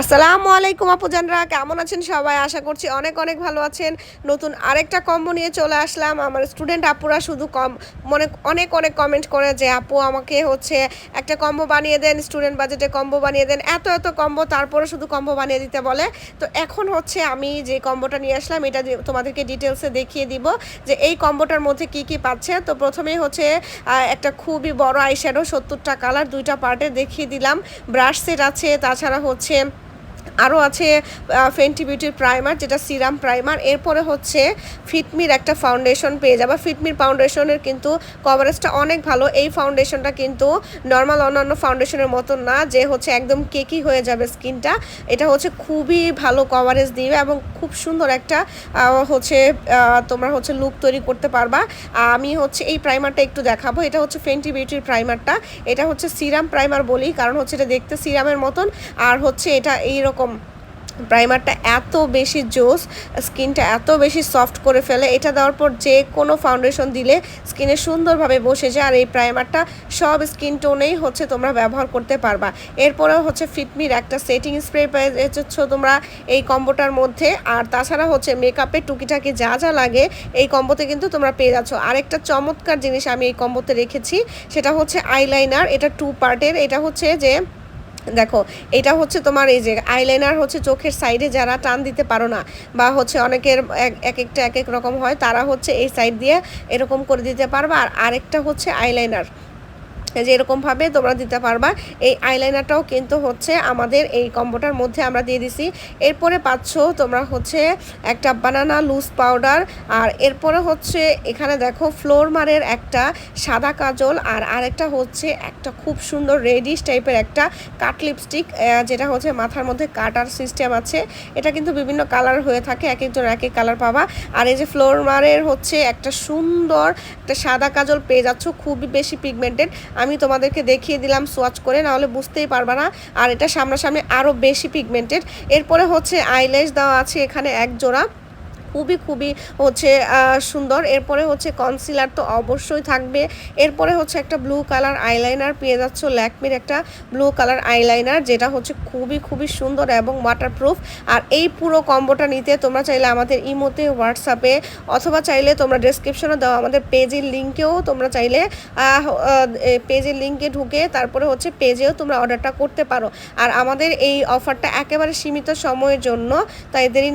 আসসালামু আলাইকুম আপুজানরা, কেমন আছেন সবাই? আশা করছি অনেক অনেক ভালো আছেন। নতুন আরেকটা কম্বো নিয়ে চলে আসলাম। আমার স্টুডেন্ট আপুরা শুধু কম মনে অনেক অনেক কমেন্ট করে যে, আপু, আমাকে হচ্ছে একটা কম্বো বানিয়ে দেন স্টুডেন্ট বাজেটে কম্বো বানিয়ে দেন। এত এত কম্বো তারপরে শুধু কম্বো বানিয়ে দিতে বলে। তো এখন হচ্ছে আমি যে কম্বোটা নিয়ে আসলাম, এটা তোমাদেরকে ডিটেলসে দেখিয়ে দিব যে এই কম্বোটার মধ্যে কি কি পাচ্ছে। তো প্রথমেই হচ্ছে একটা খুবই বড় আইশ্যাডো সত্তরটা কালার দুইটা পার্টে দেখিয়ে দিলাম। ব্রাশ সেট আছে, তাছাড়া হচ্ছে আরও আছে ফেন্টি বিউটির প্রাইমার যেটা সিরাম প্রাইমার এরপরে হচ্ছে ফিটমির একটা ফাউন্ডেশন পেয়ে যাবে। ফিটমির ফাউন্ডেশনের কিন্তু কভারেজটা অনেক ভালো। এই ফাউন্ডেশনটা কিন্তু নর্মাল অন্যান্য ফাউন্ডেশনের মতন না, যে হচ্ছে একদম কেকি হয়ে যাবে স্কিনটা এটা হচ্ছে খুবই ভালো কভারেজ দিবে এবং খুব সুন্দর একটা হচ্ছে তোমরা হচ্ছে লুক তৈরি করতে পারবা। আমি হচ্ছে এই প্রাইমারটা একটু দেখাবো। এটা হচ্ছে ফেন্টি বিউটির প্রাইমারটা এটা হচ্ছে সিরাম প্রাইমার বলি কারণ হচ্ছে এটা দেখতে সিরামের মতন। আর হচ্ছে এটা এইরকম প্রাইমারটা এত বেশি জোস স্কিনটা এত বেশি সফট করে ফেলে, এটা দেওয়ার পর যে কোনো ফাউন্ডেশন দিলে স্কিনে সুন্দরভাবে বসে যায়, আর এই প্রাইমারটা সব স্কিন টোনেই হচ্ছে তোমরা ব্যবহার করতে পারবা। এরপরেও হচ্ছে ফিটমির একটা সেটিং স্প্রে পেয়েছ তোমরা এই কম্বোটার মধ্যে, আর তাছাড়া হচ্ছে মেকআপের টুকিটাকি যা যা লাগে, এই কম্বোতে কিন্তু তোমরা পেয়ে যাচ্ছ। আরেকটা চমৎকার জিনিস আমি এই কম্বোতে রেখেছি, সেটা হচ্ছে আইলাইনার এটা টু পার্টের এটা হচ্ছে যে দেখো, এটা হচ্ছে তোমার এই যে আইলাইনার হচ্ছে চোখের সাইডে যারা টান দিতে পারো না, বা হচ্ছে অনেকের এক- এক একটা এক এক রকম হয়, তারা হচ্ছে এই সাইড দিয়ে এরকম করে দিতে পারবা। আর আরেকটা হচ্ছে আইলাইনার যে এরকমভাবে তোমরা দিতে পারবা। এই আইলাইনারটাও কিন্তু হচ্ছে আমাদের এই কম্বোটার মধ্যে আমরা দিয়ে দিছি। এরপরে পাচ্ছ তোমরা হচ্ছে একটা বানানা লুজ পাউডার আর এরপরে হচ্ছে এখানে দেখো ফ্লোর মারের একটা সাদা কাজল আর আরেকটা হচ্ছে একটা খুব সুন্দর রেডিশ টাইপের একটা কাট লিপস্টিক যেটা হচ্ছে মাথার মধ্যে কাটার সিস্টেম আছে। এটা কিন্তু বিভিন্ন কালার হয়ে থাকে এক একজন এক এক কালার পাবা। আর এই যে ফ্লোর মারের হচ্ছে একটা সুন্দর একটা সাদা কাজল পেয়ে যাচ্ছ, খুবই বেশি পিগমেন্টেড আমি তোমাদেরকে দেখিয়ে দিলাম সোয়াচ করে, নাহলে বুঝতেই পারবা না। আর এটা সামনাসামনি আরও বেশি পিগমেন্টেড এরপরে হচ্ছে আইল্যাশ দেওয়া আছে এখানে এক জোড়া। খুবই খুবই হচ্ছে সুন্দর। এরপরে হচ্ছে কনসিলার তো অবশ্যই থাকবে। এরপরে হচ্ছে একটা ব্লু কালার আইলাইনার পেয়ে যাচ্ছ ল্যাকমির একটা ব্লু কালার আইলাইনার যেটা হচ্ছে খুবই খুবই সুন্দর এবং ওয়াটারপ্রুফ আর এই পুরো কম্বোটা নিতে তোমরা চাইলে আমাদের ইমোতে হোয়াটসঅ্যাপে অথবা চাইলে তোমরা ডেসক্রিপশনে দেওয়া আমাদের পেজের লিঙ্কেও তোমরা চাইলে পেজের লিঙ্কে ঢুকে তারপরে হচ্ছে পেজেও তোমরা অর্ডারটা করতে পারো। আর আমাদের এই অফারটা একেবারে সীমিত সময়ের জন্য, তাই দেরি